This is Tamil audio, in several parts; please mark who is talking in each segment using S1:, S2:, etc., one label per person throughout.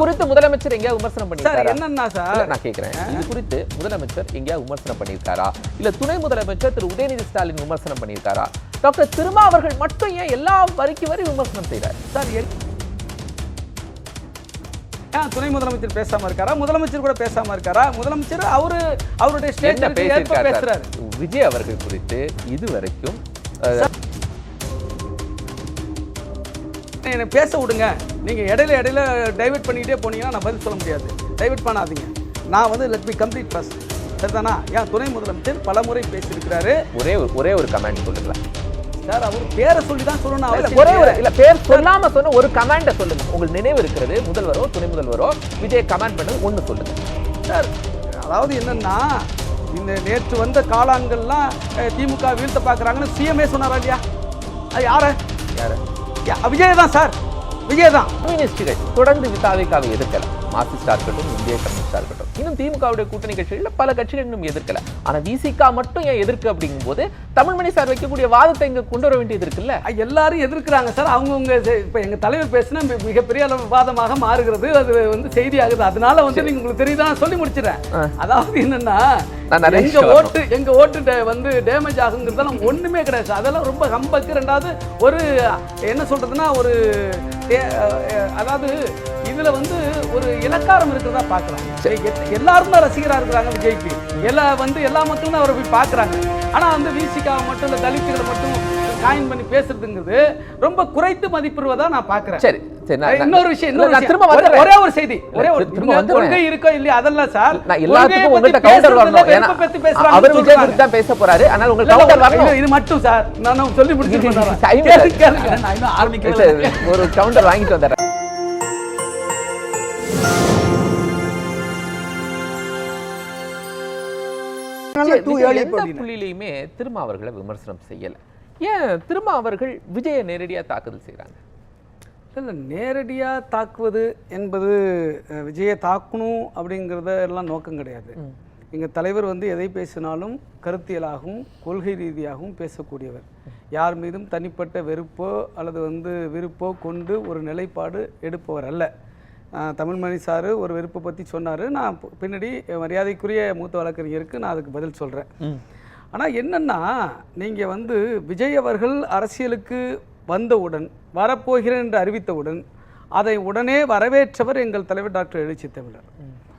S1: குறித்து முதலமைச்சர் எங்கேயா விமர்சனம் பண்ணிருக்காரா?
S2: என்னன்னா சார்?
S1: நான் கேக்குறேன். இது குறித்து முதலமைச்சர் எங்கேயா விமர்சனம் பண்ணியிருக்காரா இல்ல துணை முதலமைச்சர் திரு உதயநிதி ஸ்டாலின் விமர்சனம் பண்ணியிருக்காரா டாக்டர் திருமா அவர்கள் மட்டும் ஏன் எல்லா வரிக்கு வரி விமர்சனம் செய்றாரு?
S2: சார் ஏன் துணை முதலமைச்சர் பேசாம இருக்காரா? முதலமைச்சர் கூட பேசாம இருக்காரா? முதலமைச்சர் அவரு அவருடைய
S1: பேசியிருக்காரு
S2: பேசுறாரு?
S1: விஜய் அவர்கள் குறித்து இதுவரைக்கும்
S2: பேச விடுங்க. நீங்க இடையில இடையில டைவர்ட் பண்ணிக்கிட்டே போனீங்கன்னா நான் பதில் சொல்ல முடியாது. டைவர்ட் பண்ணாதீங்க. நான் வந்து லெட் மீ கம்ப்ளீட் ஃபர்ஸ்ட் சரிதானா? ஏன் துணை முதலமைச்சர் பல முறை பேசியிருக்கிறாரு.
S1: ஒரே ஒரு ஒரே ஒரு கமெண்ட் சொல்லுங்களேன்.
S2: சார் அவர் பேரை சொல்லி தான் சொல்லணும்
S1: ஒரே ஒரு. இல்ல பேர் சொல்லாம சொன்ன ஒரு கமாண்ட சொல்லுங்க. உங்களுக்கு நினைவு இருக்கிறது முதல்வரோ துணை முதல்வரோ விஜய் கமெண்ட் பண்ணது ஒண்ணு சொல்லுங்க.
S2: சார் அதாவது என்னன்னா இந்த நேற்று வந்த காலான்கள்லாம் அஹ், திமுக வீழ்த்த பார்க்குறாங்கன்னு சிஎம்ஏ சொன்னாரா இல்லையா? அது யார?
S1: யாரு?
S2: விஜய் தான் சார். விஜய் தான்
S1: கம்யூனிஸ்டுகள் தொடர்ந்து விதாவிக்காவை எதிர்க்கலாம் மார்க்சிஸ்டா இருக்கட்டும் கம்யூனிஸ்டா இருக்கட்டும் இன்னும் திமுகவுடைய கூட்டணி கட்சிகள்ல பல கட்சிகள் இன்னும் எதிர்க்கல. ஆனா விசிகா மட்டும் ஏன் எதிர்க்கு அப்படிங்கும்போது தமிழ்மணி சார் வைக்கக்கூடிய வாதத்தை இங்க கொண்டு வர வேண்டியது இருக்குல்ல?
S2: எல்லாரும் எதிர்க்கிறாங்க சார். அவங்கவுங்க இப்போ எங்கள் தலைவர் பேசினா மிகப்பெரிய அளவு விவாதமாக மாறுகிறது. அது வந்து செய்தி ஆகுது அதனால வந்து நீங்க உங்களுக்கு தெரியுதா? சொல்லி முடிச்சிடறேன். அதாவது என்னன்னா எங்க ஓட்டு எங்க ஓட்டு வந்து டேமேஜ் ஆகுங்கிறதெல்லாம் ஒண்ணுமே கிடையாது அதெல்லாம் ரொம்ப ஹம்பக்கு ரெண்டாவது ஒரு என்ன சொல்றதுன்னா ஒரு அதாவது இதுல வந்து ஒரு இலக்காரம் இருக்கிறதா பார்க்கலாம். எல்லாரும் தான் ரசிகரா இருக்கிறாங்க விஜய்க்கு. எல்லா வந்து எல்லா மக்களும் தான் அவரை போய் பார்க்கறாங்க. ஆனா வந்து விசிகாவை மட்டும் இல்ல தலித்துகளை மட்டும் காயின் பண்ணி பேசுறதுங்கிறது ரொம்ப குறைத்து மதிப்பிடுவதா நான் பார்க்கறேன்.
S1: சரி
S2: இன்னொரு விஷயம் இன்னொரு.
S1: திரும்ப
S2: ஒரே-. ஒரே செய்தி. ஒரே ஒரு
S1: திரும்ப.
S2: கொள்கை இருக்கோ இல்லையா அதெல்லாம் சார்.
S1: நான் எல்லாத்துக்கும் கவுண்டர் வரணும். ஏன்னா அவர் விஜய். குறித்து தான் பேச போறாரு. ஆனால் உங்களுக்கு கவுண்டர் வரணும்.
S2: இது மட்டும் சார். நான் சொல்லி முடிச்சிருக்கேன்.
S1: சரி,
S2: இல்லை.
S1: ஒரு கவுண்டர் வாங்கிட்டு வந்துடுறேன். எந்த. புள்ளியிலையுமே திரும்ப அவர்களை விமர்சனம் செய்யல. ஏன்? திரும்ப அவர்கள் விஜயை நேரடியா தாக்குதல் செய்றாங்க.
S2: இல்லை நேரடியாக தாக்குவது என்பது விஜயை தாக்கணும் அப்படிங்கிறத எல்லாம் நோக்கம் கிடையாது. எங்கள் தலைவர் வந்து எதை பேசினாலும் கருத்தியலாகவும் கொள்கை ரீதியாகவும் பேசக்கூடியவர். யார் மீதும் தனிப்பட்ட வெறுப்போ அல்லது வந்து விருப்போ கொண்டு ஒரு நிலைப்பாடு எடுப்பவர் அல்ல. தமிழ்மணி சார் ஒரு வெறுப்பை பற்றி சொன்னார். நான் பின்னாடி மரியாதைக்குரிய மூத்த வழக்கறிஞருக்கு நான் அதுக்கு பதில் சொல்கிறேன் ஆனால் என்னன்னா நீங்கள் வந்து விஜய் அவர்கள் அரசியலுக்கு வந்தவுடன் வரப்போகிறேன் என்று அறிவித்தவுடன் அதை உடனே வரவேற்றவர் எங்கள் தலைவர் டாக்டர் எழுச்சி தமிழர்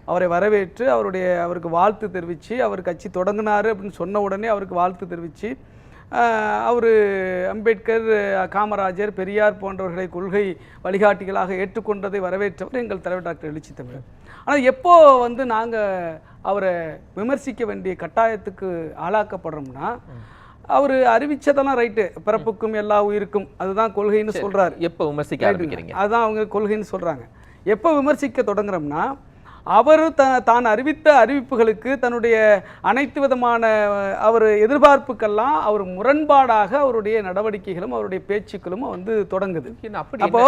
S2: அவரை வரவேற்று அவருடைய அவருக்கு வாழ்த்து தெரிவித்து அவர் கட்சி தொடங்கினாரு அப்படின்னு சொன்ன உடனே அவருக்கு வாழ்த்து தெரிவித்து அவர் அம்பேத்கர் காமராஜர் பெரியார் போன்றவர்களை கொள்கை வழிகாட்டிகளாக ஏற்றுக்கொண்டதை வரவேற்றவர் எங்கள் தலைவர் டாக்டர் எழுச்சி தமிழர். ஆனால் எப்போ வந்து நாங்கள் அவரை விமர்சிக்க வேண்டிய கட்டாயத்துக்கு ஆளாக்கப்படுறோம்னா அவர் அறிவிச்சதெல்லாம் ரைட்டு. பிறப்புக்கும் எல்லா உயிருக்கும். அதுதான் கொள்கைன்னு சொல்றாரு.
S1: எப்ப விமர்சிக்க ஆரம்பிக்கிறீங்க?
S2: அதுதான் அவங்க கொள்கைன்னு சொல்றாங்க. எப்போ விமர்சிக்க தொடங்குறோம்னா அவர் த தான் அறிவித்த அறிவிப்புகளுக்கு தன்னுடைய அனைத்து விதமான அவர் எதிர்பார்ப்புக்கெல்லாம் அவர் முரண்பாடாக அவருடைய நடவடிக்கைகளும் அவருடைய பேச்சுக்களும் வந்து தொடங்குது. அப்போ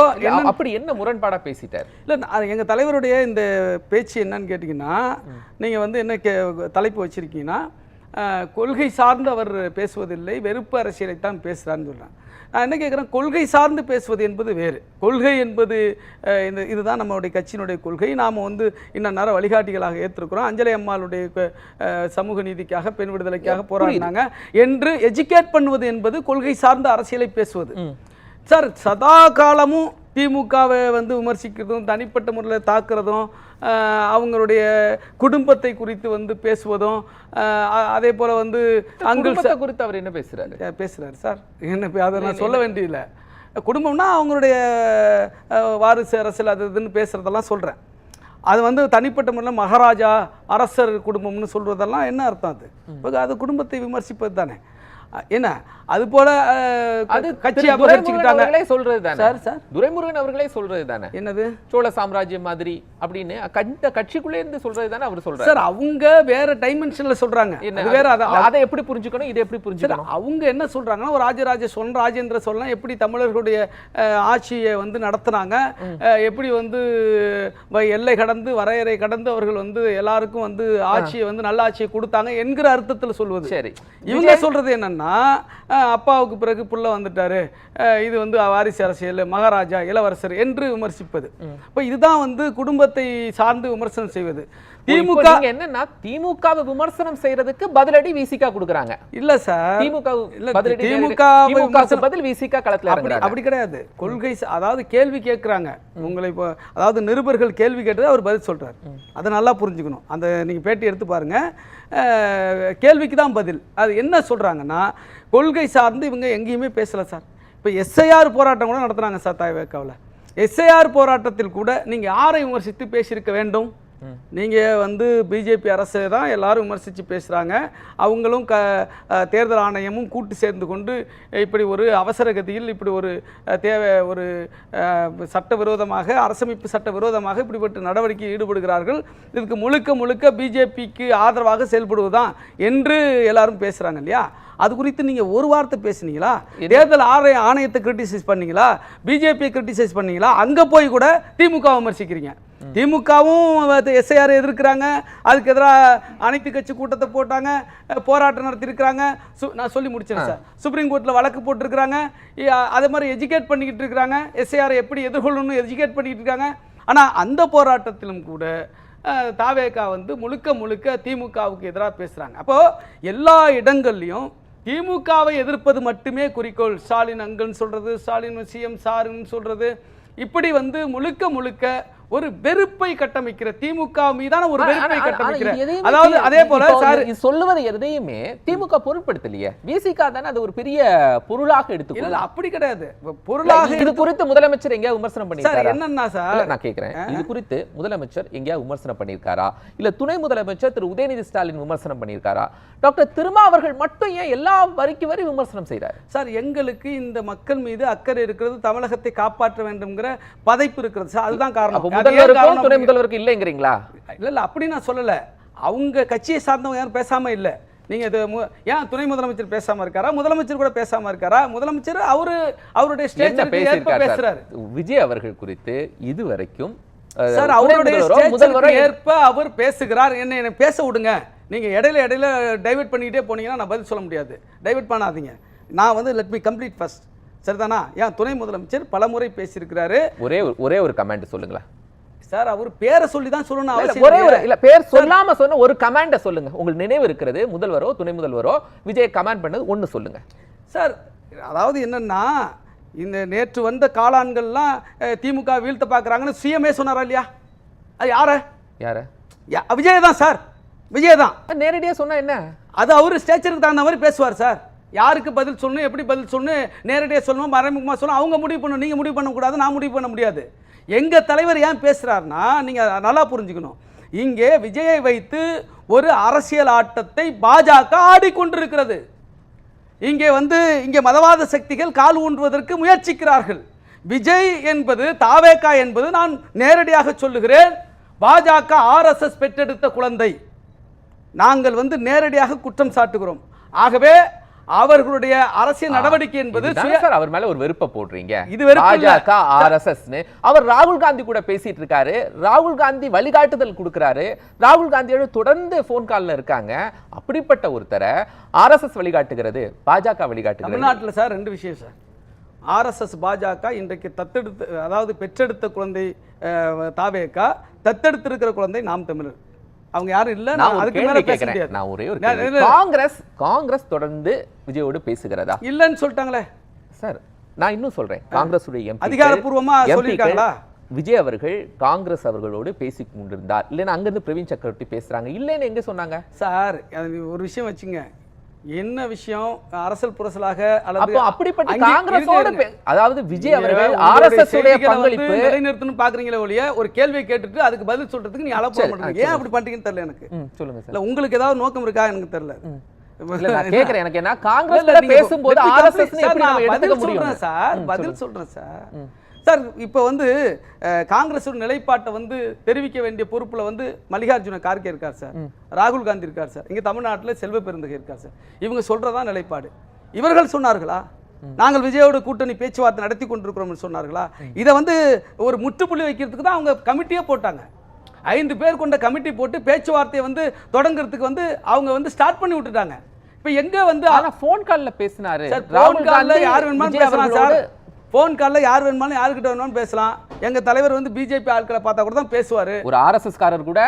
S1: அப்படி என்ன முரண்பாடா பேசிட்டார்?
S2: இல்லை எங்கள் தலைவருடைய இந்த பேச்சு என்னன்னு கேட்டிங்கன்னா நீங்கள் வந்து என்ன கே தலைப்பு வச்சுருக்கீங்கன்னா கொள்கை சார்ந்து அவர் பேசுவதில்லை வெறுப்பு அரசியலைத்தான் பேசுகிறான்னு சொல்கிறேன் நான் என்ன கேட்குறேன்? கொள்கை சார்ந்து பேசுவது என்பது வேறு. கொள்கை என்பது இந்த இதுதான் நம்மளுடைய கட்சியினுடைய கொள்கை. நாம் வந்து இன்னும் நேரம் வழிகாட்டிகளாக ஏற்றிருக்கிறோம். அஞ்சலி அம்மாளுடைய சமூக நீதிக்காக பெண் விடுதலைக்காக போராடினாங்க. என்று எஜுகேட் பண்ணுவது என்பது கொள்கை சார்ந்த அரசியலை பேசுவது. சார் சதா காலமும் திமுகவை வந்து விமர்சிக்கிறதும் தனிப்பட்ட முறையில் தாக்குறதும் அவங்களுடைய குடும்பத்தை குறித்து வந்து பேசுவதும் அதே போல் வந்து அங்கிள்
S1: குடும்பத்தை குறித்து அவர் என்ன பேசுறாரு?
S2: பேசுகிறாரு சார். என்ன அதை நான் சொல்ல வேண்டியதில்லை குடும்பம்னா அவங்களுடைய வாரிசு அரசியல் அது இதுன்னு பேசுகிறதெல்லாம் சொல்கிறேன் அது வந்து தனிப்பட்ட முறையில் மகாராஜா அரசர் குடும்பம்னு சொல்கிறதெல்லாம் என்ன அர்த்தம் அது? அது குடும்பத்தை விமர்சிப்பது தானே என்ன? அது போல
S1: அது
S2: கட்சி அபகரிச்சுக்கிட்டாங்க
S1: சொல்றது தானே
S2: சார் சார்.
S1: துரைமுருகன் அவர்களே சொல்றது தானே
S2: என்னது?
S1: சோழ சாம்ராஜ்யம் மாதிரி அப்படின்னு கண்ட கட்சிக்குள்ளே இருந்து சொல்றது தானே அவர் சொல்றாரு.
S2: சார் அவங்க வேற டைமென்ஷன்ல சொல்றாங்க.
S1: என்ன
S2: வேற
S1: அது- அதை எப்படி புரிஞ்சுக்கணும்? இதை எப்படி புரிஞ்சுக்கணும்?
S2: அவங்க என்ன சொல்றாங்கன்னா ஒரு ராஜராஜ சோழன் ராஜேந்திர சோழன் எப்படி தமிழர்களுடைய ஆட்சியை வந்து நடத்துனாங்க? எப்படி வந்து எல்லை கடந்து வரையறை கடந்து அவர்கள் வந்து எல்லாருக்கும் வந்து ஆட்சியை வந்து நல்ல ஆட்சியை கொடுத்தாங்க என்கிற அர்த்தத்தில் சொல்வது.
S1: சரி.
S2: இவங்க சொல்றது என்னன்னா அஹ், அப்பாவுக்கு பிறகு புள்ள வந்துட்டாரு. இது வந்து வாரிசு அரசியல் மகாராஜா இளவரசர் என்று விமர்சிப்பது. இப்போ இதுதான் வந்து குடும்பத்தை சார்ந்து விமர்சனம் செய்வது.
S1: திமுக
S2: திமுக
S1: என்னன்னா திமுகவை விமர்சனம் செய்யறதுக்கு பதிலடி விசிகா கொடுக்குறாங்க.
S2: இல்ல சார்.
S1: திமுக பதிலடி
S2: திமுக
S1: திமுக பதில் விசிகா களத்துல
S2: அப்படி கிடையாது. கொள்கை அதாவது கேள்வி கேட்குறாங்க. உங்களை இப்போ அதாவது நிருபர்கள் கேள்வி கேட்டது அவர் பதில் சொல்றாரு. அதை நல்லா புரிஞ்சுக்கணும். அந்த நீங்க பேட்டி எடுத்து பாருங்க. கேள்விக்கு தான் பதில். அது என்ன சொல்றாங்கன்னா கொள்கை சார்ந்து இவங்க எங்கேயுமே பேசல சார். இப்போ எஸ்ஐஆர் போராட்டம் கூட நடத்துனாங்க சார் தாய்வேக்காவில் எஸ்ஐஆர் போராட்டத்தில் கூட நீங்க யாரை விமர்சித்து பேசியிருக்க வேண்டும்? நீங்க வந்து பிஜேபி அரசை தான் எல்லாரும் விமர்சித்து பேசுறாங்க. அவங்களும் க தேர்தல் ஆணையமும் கூட்டு சேர்ந்து கொண்டு இப்படி ஒரு அவசர கதியில் இப்படி ஒரு தேவை ஒரு சட்டவிரோதமாக அரசமைப்பு சட்ட விரோதமாக இப்படிப்பட்ட நடவடிக்கை ஈடுபடுகிறார்கள். இதுக்கு முழுக்க முழுக்க பிஜேபிக்கு ஆதரவாக செயல்படுவதுதான் என்று எல்லாரும் பேசுறாங்க இல்லையா? அது குறித்து நீங்க ஒரு வார்த்தை பேசுனீங்களா? தேர்தல் ஆணைய ஆணையத்தை கிரிட்டிசைஸ் பண்ணீங்களா? பிஜேபியை கிரிட்டிசைஸ் பண்ணீங்களா? அங்க போய் கூட திமுக விமர்சிக்கிறீங்க. திமுகவும் எஸ்ஐஆர் எதிர்க்கிறாங்க. அதுக்கு எதிராக அனைத்து கட்சி கூட்டத்தை போட்டாங்க. போராட்டம் நடத்தியிருக்கிறாங்க. சு நான் சொல்லி முடிச்சேன் சார். சுப்ரீம் கோர்ட்டில் வழக்கு போட்டிருக்கிறாங்க. அதே மாதிரி எஜுகேட் பண்ணிக்கிட்டு இருக்கிறாங்க. எஸ்ஐஆர் எப்படி எதிர்கொள்ளணும்னு எஜுகேட் பண்ணிக்கிட்டு இருக்காங்க. ஆனால் அந்த போராட்டத்திலும் கூட தாவேகா வந்து முழுக்க முழுக்க திமுகவுக்கு எதிராக பேசுகிறாங்க அப்போது எல்லா இடங்கள்லையும் திமுகவை எதிர்ப்பது மட்டுமே குறிக்கோள். ஸ்டாலின் அங்கன்னு சொல்றது ஸ்டாலின் சிஎம் சாருன்னு சொல்றது. இப்படி வந்து முழுக்க முழுக்க ஒரு வெறுப்பை கட்டமைக்கிற திமுக மீதான ஒரு வெறுப்பை கட்டமைக்கிற அதாவது அதே போல சார்
S1: சொல்லுவது எதையுமே திமுக பொருட்படுத்தலையே. விசிகா தானே அது ஒரு பெரிய பொருளாக
S2: இல்ல
S1: எடுத்துக்கோ
S2: இல்ல, அப்படி கிடையாது. பொருளாக
S1: இது குறித்து முதலமைச்சர் எங்கேயா விமர்சனம் பண்ணிருக்காரா
S2: என்னன்னா சார்
S1: நான் கேக்குறேன். இது குறித்து முதலமைச்சர் எங்கேயா விமர்சனம் பண்ணியிருக்காரா? இல்ல துணை முதலமைச்சர் திரு உதயநிதி ஸ்டாலின் விமர்சனம் பண்ணியிருக்காரா? டாக்டர் திருமா அவர்கள் மட்டும் ஏன் எல்லா வரிக்கு வரி விமர்சனம் செய்றாரு?
S2: சார் எங்களுக்கு இந்த மக்கள் மீது அக்கறை இருக்கிறது தமிழகத்தை காப்பாற்ற வேண்டும்ங்கிற பதைப்பு இருக்கிறது. சார் அதுதான் காரணம்.
S1: முதல்வருக்கும் துணை முதல்வருக்கு இல்லைங்கிறீங்களா?
S2: இல்ல இல்ல அப்படி நான் சொல்லல. அவங்க கட்சியை சார்ந்தவங்க யாரும் பேசாம இல்ல. நீங்க இது ஏன் துணை முதலமைச்சர் பேசாம இருக்காரா? முதலமைச்சர் கூட பேசாம இருக்காரா? முதலமைச்சர் அவரு அவருடைய ஸ்டேஜ் பேசுறாரு?
S1: விஜய் அவர்கள் குறித்து இதுவரைக்கும்
S2: சார் அவருடைய
S1: முதல்வரோ,
S2: ஏற்ப அவர் பேசுகிறார். என்ன என்ன பேச விடுங்க. நீங்க இடையில இடையில டைவர்ட் பண்ணிக்கிட்டே போனீங்கன்னா நான் பதில் சொல்ல முடியாது. டைவர்ட் பண்ணாதீங்க. நான் வந்து லெட் மீ கம்ப்ளீட் ஃபர்ஸ்ட் சரிதானா? ஏன் துணை முதலமைச்சர் பலமுறை பேசியிருக்கிறாரு.
S1: ஒரே ஒரு- ஒரே ஒரு கமெண்ட் சொல்லுங்களேன்.
S2: சார் அவர் பேரை சொல்லி தான் சொல்லணும்
S1: இல்ல,
S2: அவசியம்
S1: ஒரே ஒரு. இல்ல பேர் சொல்லாம சொன்ன ஒரு கமாண்ட சொல்லுங்க. உங்களுக்கு நினைவு இருக்கிறது முதல்வரோ துணை முதல்வரோ விஜய் கமாண்ட் பண்ணது ஒண்ணு சொல்லுங்க.
S2: சார் அதாவது என்னன்னா இந்த நேற்று வந்த காளான்கள்லாம் திமுக வீழ்த்த பார்க்குறாங்கன்னு சிஎம்ஏ சொன்னாரா இல்லையா? அது யார?
S1: யார?
S2: யா- விஜய் தான் சார். விஜய் தான்
S1: நேரடியா சொன்னா என்ன?
S2: அது அவர் ஸ்டேச்சருக்கு தகுந்த மாதிரி பேசுவார் சார். யாருக்கு பதில் சொல்லணும் எப்படி பதில் சொல்லணும் நேரடியாக சொல்லணும் மறைமுகமாக சொல்லணும் அவங்க முடிவு பண்ணணும் நீங்கள் முடிவு பண்ணக்கூடாது நான் முடிவு பண்ண முடியாது. எங்கள் தலைவர் ஏன் பேசுகிறாருன்னா நீங்கள் நல்லா புரிஞ்சுக்கணும். இங்கே விஜயை வைத்து ஒரு அரசியல் ஆட்டத்தை பாஜக ஆடிக்கொண்டிருக்கிறது. இங்கே வந்து இங்கே மதவாத சக்திகள் கால் ஊன்றுவதற்கு முயற்சிக்கிறார்கள். விஜய் என்பது தாவேகா என்பது நான் நேரடியாக சொல்லுகிறேன் பாஜக ஆர்எஸ்எஸ் பெற்றெடுத்த குழந்தை. நாங்கள் வந்து நேரடியாக குற்றம் சாட்டுகிறோம். ஆகவே அவர்களுடைய அரசியல் நடவடிக்கை என்பது
S1: சார் அவர் மேல ஒரு வெறுப்பை போடுறீங்க.
S2: இது.
S1: பாஜக ஆர்எஸ்எஸ் அவர் ராகுல் காந்தி கூட பேசிட்டு இருக்காரு. ராகுல் காந்தி வழிகாட்டுதல் கொடுக்கறாரு. ராகுல் காந்தியோட தொடர்ந்து போன் கால்ல இருக்காங்க. அப்படிப்பட்ட ஒருத்தரை ஆர்எஸ்எஸ் வழிகாட்டுகிறது பாஜக வழிகாட்டுகிறது.
S2: தமிழ்நாட்டில் சார் ரெண்டு விஷயம் சார். ஆர்எஸ்எஸ் பாஜக இன்றைக்கு தத்தெடுத்து அதாவது பெற்றெடுத்த குழந்தை அஹ், தாவேகா தத்தெடுத்திருக்கிற குழந்தை நாம் தமிழர். அவங்க யாரும் இல்லை
S1: நான்
S2: அதுக்கு மேல பேச
S1: கேட்கிறேன் நான் ஒரே ஒரு காங்கிரஸ் காங்கிரஸ் தொடர்ந்து விஜயோடு பேசுகிறதா?
S2: இல்லைன்னு சொல்லிட்டாங்களே.
S1: சார் நான் இன்னும் சொல்றேன். காங்கிரஸ் உடைய
S2: அதிகாரப்பூர்வமா சொல்லியிருக்காங்களா?
S1: விஜய் அவர்கள் காங்கிரஸ் அவர்களோடு பேசிக் கொண்டிருந்தார் இல்லைன்னா அங்கிருந்து பிரவீன் சக்கரவர்த்தி பேசுறாங்க. இல்லைன்னு எங்க சொன்னாங்க?
S2: சார் ஒரு விஷயம் வச்சுங்க. என்ன விஷயம்? அரசல் புரசலாக அல்லது
S1: அப்படிப்பட்ட காங்கிரஸோட அதாவது விஜய் அவர்கள் ஆர்எஸ்எஸ் உடைய பங்களிப்பு
S2: நிலைநிறுத்தணும்னு பாக்குறீங்களே ஒழிய ஒரு கேள்வியை கேட்டுட்டு அதுக்கு பதில் சொல்றதுக்கு நீ அலப்பட மாட்டீங்க. ஏன் அப்படி பண்றீங்கன்னு தெரியல எனக்கு.
S1: சொல்லுங்க
S2: இல்ல உங்களுக்கு ஏதாவது நோக்கம் இருக்கா எனக்கு தெரியல.
S1: கேக்குறேன். எனக்கு என்ன காங்கிரஸ் பேசும்போது ஆர்எஸ்எஸ்
S2: பதில் சொல்றேன் சார் பதில் சொல்றேன் சார். சார் இப்போ வந்து அஹ், காங்கிரஸ் நிலைப்பாட்டை வந்து தெரிவிக்க வேண்டிய பொறுப்புல வந்து மல்லிகார்ஜுன கார்கே இருக்கார் சார். ராகுல் காந்தி இருக்கார் சார். இங்க தமிழ்நாட்டுல செல்வ பெருந்தகை இருக்கார் சார். இவங்க சொல்றதா நிலைப்பாடு. இவர்கள் சொன்னார்களா? நாங்கள் விஜயோட கூட்டணி பேச்சுவார்த்தை நடத்தி கொண்டிருக்கிறோம்னு சொன்னார்களா? இதை வந்து ஒரு முற்றுப்புள்ளி வைக்கிறதுக்கு தான் அவங்க கமிட்டியே போட்டாங்க. ஐந்து பேர் கொண்ட கமிட்டி போட்டு பேச்சுவார்த்தையை வந்து தொடங்குறதுக்கு வந்து அவங்க வந்து ஸ்டார்ட் பண்ணி விட்டுட்டாங்க. இப்போ எங்க வந்து
S1: ஆனா போன் கால்ல பேசினாரு. ராகுல்
S2: கால்ல யார்
S1: விஜய்
S2: பேசலாம் சார். ஃபோன் கால்ல யார் வேணுமாலும் யாருக்கிட்ட வேணுமாலும் பேசலாம். எங்க தலைவர் வந்து பிஜேபி ஆட்களை பார்த்தா கூட தான் பேசுவாரு.
S1: ஒரு ஆர்எஸ்எஸ் காரர் கூட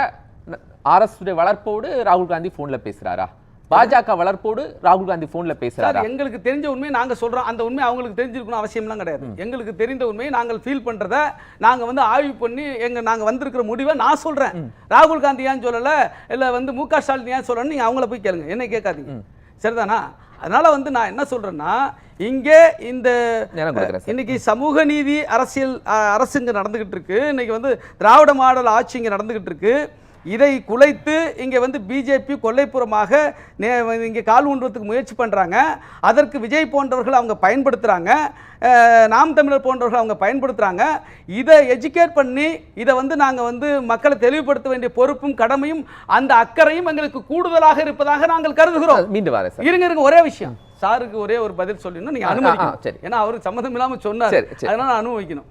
S1: ஆர்எஸ் வளர்ப்போடு ராகுல் காந்தி போன்ல பேசுறாரா? பாஜக வளர்ப்போடு ராகுல் காந்தி போன்ல பேசுறாரா?
S2: எங்களுக்கு தெரிஞ்ச உண்மையை நாங்க சொல்றோம். அந்த உண்மை அவங்களுக்கு தெரிஞ்சிருக்கணும் அவசியம்லாம் கிடையாது. எங்களுக்கு தெரிந்த உண்மையை நாங்கள் ஃபீல் பண்றத நாங்க வந்து ஆய்வு பண்ணி எங்க நாங்க வந்திருக்கிற முடிவை நான் சொல்றேன். ராகுல் காந்தி ஏன் சொல்லல? இல்ல வந்து மு க ஸ்டாலின் ஏன் சொல்லணும் நீங்க அவங்கள போய் கேளுங்க. என்ன கேட்காதீங்க. சரிதானா? அதனால வந்து நான் என்ன சொல்றேன்னா இங்கே இந்த. இன்னைக்கு சமூக நீதி அரசியல் அரசு இங்க நடந்துகிட்டு இருக்கு. இன்னைக்கு வந்து திராவிட மாடல் ஆட்சி இங்க நடந்துகிட்டு இருக்கு. இதை குலைத்து இங்கே வந்து பிஜேபி கொல்லைப்புறமாக நே இங்கே கால் ஊன்றதுக்கு முயற்சி பண்ணுறாங்க அதற்கு விஜய் போன்றவர்கள் அவங்க பயன்படுத்துகிறாங்க நாம் தமிழர் போன்றவர்கள் அவங்க பயன்படுத்துகிறாங்க இதை எஜுகேட் பண்ணி இதை வந்து நாங்கள் வந்து மக்களை தெளிவுபடுத்த வேண்டிய பொறுப்பும் கடமையும் அந்த அக்கறையும் எங்களுக்கு கூடுதலாக இருப்பதாக நாங்கள் கருதுகிறோம்.
S1: மீண்டும்
S2: இருங்க இருங்க ஒரே விஷயம். சாருக்கு ஒரே ஒரு பதில் சொல்லணும் நீங்க
S1: ஆ, ஆ,
S2: அனுமதிக்கணும்.
S1: சரி.
S2: ஏன்னா அவர் சம்மந்தம் இல்லாம சொன்னார். அதனால நான் அனுபவிக்கணும்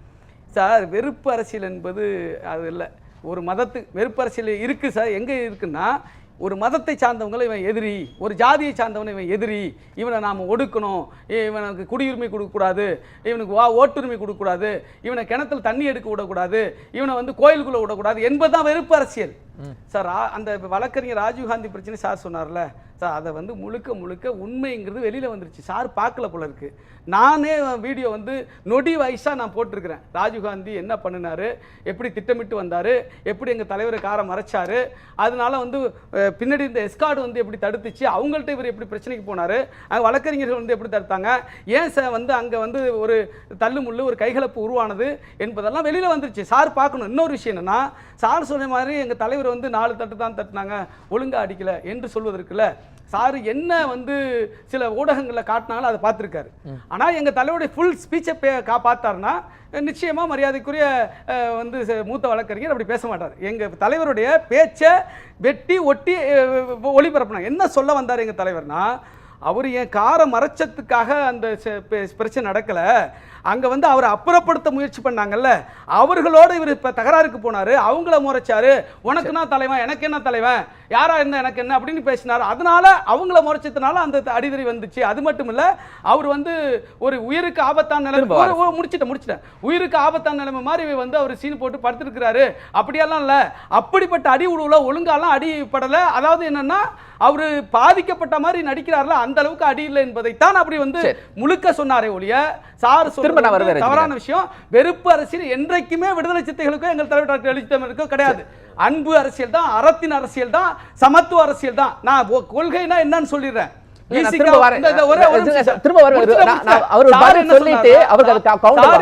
S2: சார் வெறுப்பு அரசியல் என்பது அது இல்லை. ஒரு மதத்து வெறுப்பு அரசியல் இருக்கு சார். எங்க இருக்குன்னா ஒரு மதத்தை சார்ந்தவங்களை இவன் எதிரி ஒரு ஜாதியை சார்ந்தவனை இவன் எதிரி. இவனை நாம் ஒடுக்கணும். இவனுக்கு குடியுரிமை கொடுக்கக்கூடாது. இவனுக்கு வா ஓட்டுரிமை கொடுக்கக்கூடாது. இவனை கிணத்துல தண்ணி எடுக்க விடக்கூடாது. இவனை வந்து கோயிலுக்குள்ளே விடக்கூடாது என்பதுதான் வெறுப்பு அரசியல். சார் அந்த வழக்கறிஞர் ராஜீவ்காந்தி பிரச்சனை சார் சொன்னார்ல. ஸோ அதை வந்து முழுக்க முழுக்க உண்மைங்கிறது வெளியில் வந்துருச்சு. சார் பார்க்கல போல இருக்கு. நானே வீடியோ வந்து நொடி வயசாக நான் போட்டிருக்கிறேன். ராஜீவ்காந்தி என்ன பண்ணினார்? எப்படி திட்டமிட்டு வந்தார்? எப்படி எங்கள் தலைவரை காரை மறைச்சாரு? அதனால வந்து பின்னாடி இந்த எஸ்கார்டு வந்து எப்படி தடுத்துச்சு? அவங்கள்ட்ட இவர் எப்படி பிரச்சனைக்கு போனார்? அங்கே வழக்கறிஞர்கள் வந்து எப்படி தடுத்தாங்க? ஏன் சார் வந்து அங்கே வந்து ஒரு தள்ளுமுள்ளு ஒரு கைகலப்பு உருவானது என்பதெல்லாம் வெளியில் வந்துருச்சு. சார் பார்க்கணும். இன்னொரு விஷயம் என்னென்னா சார் சொன்ன மாதிரி எங்கள் தலைவர் வந்து நாலு தட்டு தான் தட்டினாங்க. ஒழுங்காக அடிக்கலை என்று சொல்வதற்குல சார் என்ன வந்து சில ஊடகங்களில் காட்டினாலும் அதை பார்த்துருக்காரு. ஆனால் எங்கள் தலைவருடைய ஃபுல் ஸ்பீச்சை பே கா பார்த்தாருன்னா நிச்சயமாக மரியாதைக்குரிய வந்து மூத்த வழக்கறிஞர் அப்படி பேச மாட்டார். எங்கள் தலைவருடைய பேச்சை வெட்டி ஒட்டி ஒளிபரப்புனாங்க என்ன சொல்ல வந்தார் எங்கள் தலைவர்னா அவர் என் காரை மறைச்சதுக்காக அந்த பிரச்சனை நடக்கலை. அங்கே வந்து அவரை அப்புறப்படுத்த முயற்சி பண்ணாங்கல்ல? அவர்களோட இவர் இப்போ தகராறுக்கு போனார். அவங்கள முறைச்சாரு. உனக்கு என்ன தலைவன் எனக்கு என்ன தலைவன்? யாரா இருந்தா எனக்கு என்ன? அப்படின்னு பேசினார். அதனால அவங்கள முறைச்சதுனால அந்த அடிதறி வந்துச்சு. அது மட்டும் இல்ல அவர் வந்து ஒரு உயிருக்கு ஆபத்தான நிலைமை முடிச்சிட்டேன் முடிச்சிட்டேன். உயிருக்கு ஆபத்தான நிலைமை மாதிரி வந்து அவர் சீன் போட்டு படுத்திருக்கிறாரு. அப்படியெல்லாம் இல்ல. அப்படிப்பட்ட அடி உழுவுல ஒழுங்காலாம் அடி படல. அதாவது என்னன்னா அவரு பாதிக்கப்பட்ட மாதிரி நடிக்கிறார்ல அந்த அளவுக்கு அடி இல்லை என்பதைத்தான் அப்படி வந்து. முழுக்க சொன்னாரே ஒழிய சார்
S1: திரும்ப நான் வருவேன்
S2: தவறான விஷயம். வெறுப்பு அரசியல் என்றைக்குமே விடுதலை சித்தைகளுக்கும் எங்கள் தலைவர் டாக்டர் எழுச்சித்தமிழுக்கும் கிடையாது. அன்பு அரசியல் தான் அறத்தின் அரசியல் தான் சமத்துவ அரசியல் தான். நான் கொள்கைனா என்னன்னு சொல்லிடுறேன்.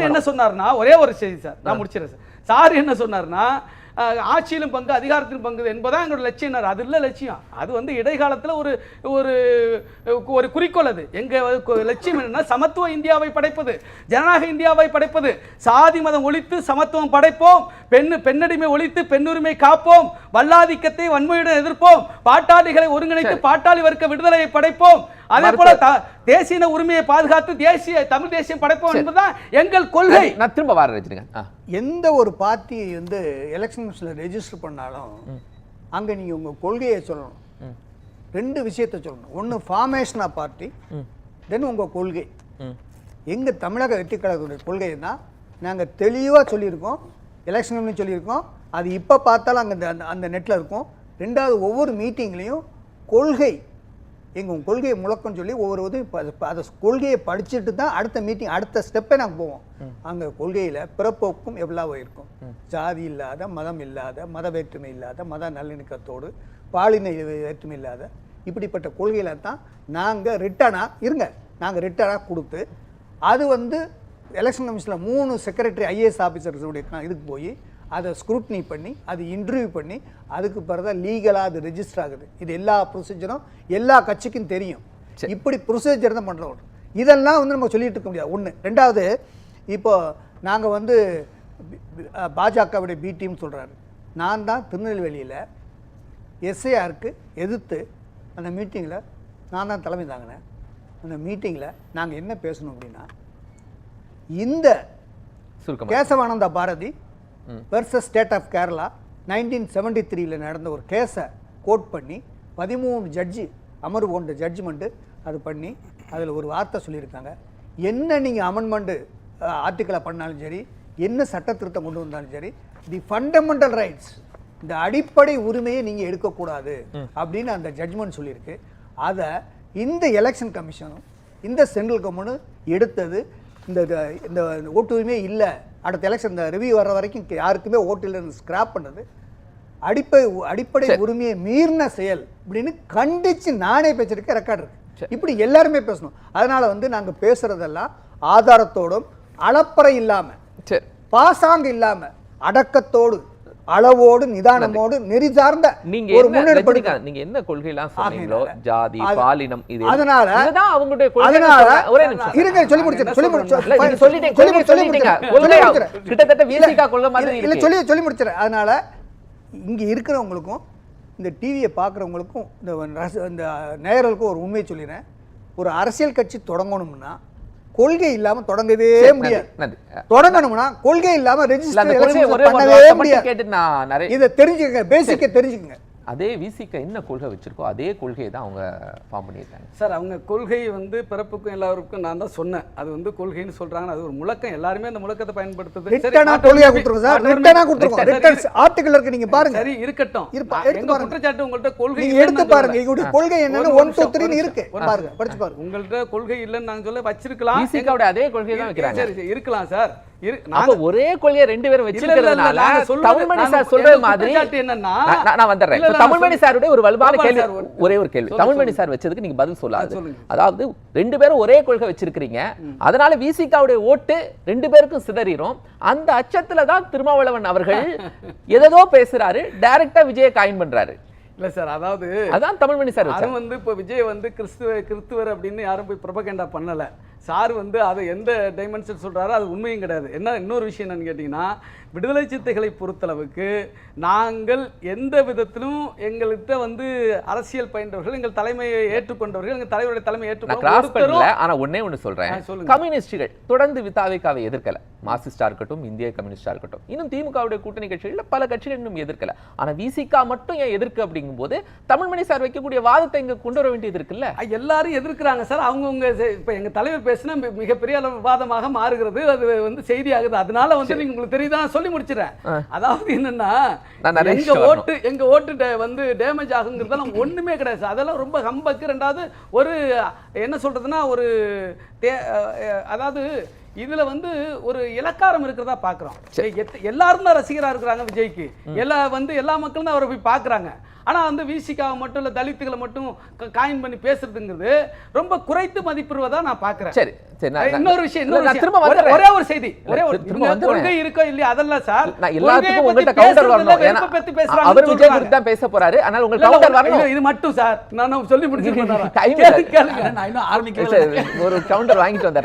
S2: என்ன சொன்னார்னா, ஒரே ஒரு செய்தி சார். நான் முடிச்சிடறேன் சார். சார் என்ன சொன்னார்னா ஆட்சியிலும் பங்கு அதிகாரத்திலும் பங்கு என்பதான் எங்களோட லட்சியம். அது இல்லை லட்சியம். அது வந்து இடைக்காலத்தில் ஒரு ஒரு ஒரு குறிக்கோள் அது. எங்க கு- லட்சியம் என்னன்னா சமத்துவ இந்தியாவை படைப்பது. ஜனநாயக இந்தியாவை படைப்பது. சாதி மதம் ஒழித்து சமத்துவம் படைப்போம். பெண்ணு பெண்ணடிமை ஒழித்து பெண்ணுரிமை காப்போம். வல்லாதிக்கத்தை வன்மையுடன் எதிர்ப்போம். பாட்டாளிகளை ஒருங்கிணைத்து பாட்டாளி வர்க்க விடுதலையை படைப்போம். அதே போல த- தேசிய உரிமையை பாதுகாத்து தேசிய தமிழ் தேசியம் படைப்போம் என்பதுதான் எங்கள் கொள்கை.
S1: நான் திரும்ப ரஜினிகாந்த். ஆ.
S3: எந்த ஒரு பார்ட்டி வந்து எலெக்ஷன் கமிஷனில் ரெஜிஸ்டர் பண்ணாலும் அங்கே நீங்கள் உங்கள் கொள்கையை சொல்லணும். ரெண்டு விஷயத்தை சொல்லணும். ஒன்று ஃபார்மேஷன் ஆஃப் பார்ட்டி தென் உங்கள் கொள்கை.
S1: ம்.
S3: எங்கள் தமிழக வெற்றி கழகத்துடைய கொள்கைன்னா நாங்கள் தெளிவாக சொல்லியிருக்கோம் எலெக்ஷன் சொல்லியிருக்கோம். அது இப்போ பார்த்தாலும் அங்கே அந்த அந்த நெட்டில் இருக்கும். ரெண்டாவது ஒவ்வொரு மீட்டிங்லேயும் கொள்கை எங்கள் கொள்கையை முழக்கம்னு சொல்லி ஒவ்வொரு இதுவும் அதை கொள்கையை படிச்சுட்டு தான் அடுத்த மீட்டிங் அடுத்த ஸ்டெப்பே நாங்கள் போவோம். அங்கே கொள்கையில் பிறப்போக்கும் எவ்வளவு இருக்கும். ஜாதி இல்லாத மதம் இல்லாத மத வேற்றுமை இல்லாத மத நல்லிணக்கத்தோடு பாலின வேற்றுமை இல்லாத இப்படிப்பட்ட கொள்கையில தான் நாங்கள் ரிட்டனாக இருங்க. நாங்கள் ரிட்டனாக கொடுத்து அது வந்து எலெக்ஷன் கமிஷனில் மூணு செக்ரட்டரி ஐஏஎஸ் ஆஃபீஸர்ஸுடைய இதுக்கு போய் அதை ஸ்க்ரூட்னி பண்ணி அது இன்டர்வியூ பண்ணி அதுக்கு பிறகு தான் லீகலாக அது ரெஜிஸ்டர் ஆகுது. இது எல்லா ப்ரொசீஜரும் எல்லா கட்சிக்கும் தெரியும். இப்படி ப்ரொசீஜர் தான் பண்ணுறோம் இதெல்லாம் வந்து நம்ம சொல்லிட்டு இருக்க முடியாது. ஒன்று ரெண்டாவது இப்போ நாங்கள் வந்து பாஜகவுடைய பி டீம் சொல்கிறாரு நான் தான் திருநெல்வேலியில் எஸ்ஐஆருக்கு எதிர்த்து அந்த மீட்டிங்கில் நான் தான் தலைமை தாங்கினேன். அந்த மீட்டிங்கில் நாங்கள் என்ன பேசணும் அப்படின்னா இந்த Kesavananda Bharati versus state of Kerala nineteen seventy த்ரீல நடந்த ஒரு கேஸை கோட் பண்ணி பதிமூணு ஜட்ஜி அமர்வு கொண்ட ஜட்ஜ்மெண்ட்டு அது பண்ணி அதில் ஒரு வார்த்தை சொல்லியிருக்காங்க. என்ன நீங்கள் அமெண்ட்மெண்ட்டு ஆர்டிக்கலை பண்ணாலும் சரி என்ன சட்ட திருத்தம் கொண்டு வந்தாலும் சரி தி ஃபண்டமெண்டல் ரைட்ஸ் இந்த அடிப்படை உரிமையை நீங்கள் எடுக்கக்கூடாது அப்படின்னு அந்த ஜட்ஜ்மெண்ட் சொல்லியிருக்கு. அதை இந்த எலெக்ஷன் கமிஷனும் இந்த சென்ட்ரல் கவர்மெண்ட்டும் எடுத்தது இந்த இந்த- இந்த ஓட்டு உரிமையே இல்லை அடுத்த எலெக்ஷன் இந்த ரிவ்யூ வர்ற வரைக்கும் யாருக்குமே ஓட்டு இல்லைன்னு ஸ்கிராப் பண்ணது அடிப்படை அடிப்படை உரிமையை மீறின செயல் அப்படின்னு கண்டிச்சு நானே பேசியிருக்கேன் ரெக்கார்ட் இருக்கு. இப்படி எல்லாருமே பேசணும். அதனால வந்து நாங்க பேசுறதெல்லாம் ஆதாரத்தோடும் அளப்பறை இல்லாம
S1: சரி.
S3: பாசாங்கு இல்லாம அடக்கத்தோடு அளவோடு நிதானமோடு நெறி சார்ந்த
S1: நீங்க
S3: ஒரு முன்னெடுப்பு
S1: நீங்க என்ன கொள்கையெல்லாம் சொன்னீங்களோ? ஜாதி பாலினம் இது
S3: அதனால
S1: இதுதான் அவங்களுடைய கொள்கை
S3: அதனால
S1: ஒரே நிமிஷம்.
S3: இருங்க சொல்லி முடிச்சிருக்கேன் சொல்லி முடிச்சு
S1: சொல்லிட்டீங்க,
S3: சொல்லி முடிச்சு சொல்லி முடிச்சிருக்கேன்.
S1: கிட்டத்தட்ட VCK கொள்கை மாதிரி
S3: இல்ல. சொல்லி சொல்லி முடிச்சிடறேன் அதனால இங்க இருக்கிறவங்களுக்கும் இந்த டிவியை பார்க்குறவங்களுக்கும் இந்த இந்த நேயர்களுக்கும் ஒரு உண்மையை சொல்லிடுறேன். ஒரு அரசியல் கட்சி தொடங்கணும்னா கொள்கை இல்லாம தொடங்கவே முடியாது. தொடங்கணும்னா கொள்கை இல்லாம ரெஜிஸ்டர் பண்ணவே முடியாது. இதை தெரிஞ்சுக்கங்க பேசிக்க தெரிஞ்சுக்கங்க.
S1: அதே விசிக என்ன கொள்கை வச்சிருக்கோ அதே கொள்கையை தான் அவங்க ஃபார்ம் பண்ணியிருக்காங்க.
S2: சார் அவங்க கொள்கை வந்து பிறப்புக்கும் எல்லாருக்கும் நான் தான் சொன்னேன். அது வந்து கொள்கைன்னு சொல்றாங்க அது ஒரு முழக்கம். எல்லாருமே அந்த முழக்கத்தை பயன்படுத்துது சரி,
S3: ரிட்டனா
S2: மாற்று
S3: கொள்கையா
S2: உரிமை-
S3: கொடுத்துருங்க சார்.
S2: மாற்று உரிமை-
S3: ரிட்டனா கொடுத்துருக்கோம்
S2: சரி,
S3: ரிட்டன் ஆர்டிகல் இருக்கு. நீங்க பாருங்க.
S2: சரி இருக்கட்டும்.
S3: இருப்பா,
S2: நான்
S3: எடுத்து
S2: எங்க
S3: பாருங்க.
S2: குற்றச்சாட்டு உங்கள்ட்ட கொள்கை
S3: எடுத்து பாருங்க. இவங்களுடைய கொள்கை என்னன்னு ஒன் டூ இருக்கு. பாருங்க படிச்சு பாருங்க.
S2: உங்கள்ட்ட கொள்கை இல்லைன்னு நாங்க சொல்ல வச்சிருக்கலாம்.
S1: விசிகாவோட அதே கொள்கை தான் வைக்கிறாங்க.
S2: சரி, சரி, இருக்கலாம் சார்.
S1: ஒரே கொள்கையை ரெண்டு பேரும் வச்சிருக்கிறதுனால தமிழ்மணி சார் சொல்ற மாதிரி
S2: என்னன்னா-
S1: நான் வந்துடுறேன். தமிழ்மணி சாருடைய ஒரு வலுவான கேள்வி.
S2: ஒரு-
S1: ஒரே கேள்வி. தமிழ்மணி. சார் வச்சதுக்கு நீங்க பதில் சொல்லாது. அதாவது ரெண்டு பேரும் ஒரே கொள்கை வச்சிருக்கிறீங்க. அதனால விசிகாவுடைய ஓட்டு ரெண்டு பேருக்கும் சிதறிரும். அந்த அச்சத்துல தான் திருமாவளவன் அவர்கள் எதோ பேசுறாரு. டைரக்டா விஜய காயின் பண்றாரு.
S2: இல்ல சார் அதாவது
S1: அதான் தமிழ்மணி சார்
S2: அது வந்து இப்போ விஜய் வந்து கிறிஸ்துவ கிறிஸ்துவர் அப்படின்னு யாரும் போய் ப்ரொபகேண்டா பண்ணல. சார் வந்து அதை எந்த டைமென்ஷன் சொல்றாரோ அது உண்மையும் கிடையாது. என்ன இன்னொரு விஷயம் என்னன்னு கேட்டிங்கன்னா விடுதலை சித்தைகளை பொறுத்தளவுக்கு நாங்கள் எந்த விதத்திலும் எங்கள்கிட்ட வந்து அரசியல் பயின்றவர்கள் எங்கள் தலைமையை ஏற்றுக்கொண்டவர்கள் எங்கள் தலைவருடைய தலைமையை
S1: நான்
S2: ஏற்றுக்கொண்ட
S1: கிராஸ்
S2: ஒருத்தரும்
S1: பண்ணல ஆனா ஒண்ணே ஒண்ணு சொல்றேன்.
S2: ஆ, சொல்லுங்க.
S1: கம்யூனிஸ்டுகள் தொடர்ந்து வித்தாவிக்காவை எதிர்க்கல. மார்க்சிஸ்டா இருக்கட்டும் இந்திய கம்யூனிஸ்டா இருக்கட்டும். இன்னும் திமுகவுடைய கூட்டணி கட்சிகள்ல பல கட்சிகள் இன்னும் எதிர்க்கல. ஆனா விசிகா மட்டும் ஏன் எதிர்க்கு அப்படிங்கும்போது தமிழ்மணி சார் வைக்கக்கூடிய வாதத்தை இங்க கொண்டு வர வேண்டியது இருக்குல்ல?
S2: எல்லாரும் எதிர்க்கிறாங்க சார். அவங்கவுங்க இப்போ எங்க தலைவர் பேசினா மிகப்பெரிய அளவு விவாதமாக மாறுகிறது. அது வந்து செய்தி ஆகுது அதனால வந்து நீங்க உங்களுக்கு தெரியுதா? சொல்லி முடிச்சிடறேன். அதாவது என்னன்னா எங்க ஓட்டு எங்க ஓட்டு வந்து டேமேஜ் ஆகுங்கிறதெல்லாம் ஒண்ணுமே கிடையாது. அதெல்லாம் ரொம்ப ஹம்பக்கு ரெண்டாவது ஒரு என்ன சொல்றதுன்னா ஒரு அதாவது இதுல வந்து ஒரு இலக்காரம் இருக்கிறதா பாக்குறோம். எல்லாரும் தான் ரசிகரா இருக்கிறாங்க விஜய்க்கு. எல்லா வந்து எல்லா மக்களும் தான் அவரை போய் பார்க்கறாங்க ஆனா வந்து விசிகாவை மட்டும் இல்ல தலித்துகளை மட்டும் காயின் பண்ணி பேசுறதுங்கிறது ரொம்ப குறைத்து மதிப்பிடுவதா நான் பாக்குறேன்.
S1: சரி
S2: இன்னொரு விஷயம் இன்னொரு ஒரே-. ஒரே செய்தி ஒரே ஒரு
S1: திரும்ப வந்துடுறேன்.
S2: கொள்கை இருக்கோ இல்லையா அதெல்லாம் சார்.
S1: நான் எல்லாத்துக்கும்
S2: பத்தி
S1: கவுண்டர் வரணும். ஏன்னா
S2: பத்தி
S1: அவர் விஜய். குறித்து தான் பேச போறாரு. அதனால உங்களுக்கு கவுண்டர் வரணும்.
S2: இது மட்டும் சார். நான் சொல்லி முடிச்சிருக்கேன். கேளுங்க
S4: நான் இன்னும் ஆரம்பிக்கல
S1: ஒரு கவுண்டர் வாங்கிட்டு வந்துடுறேன்.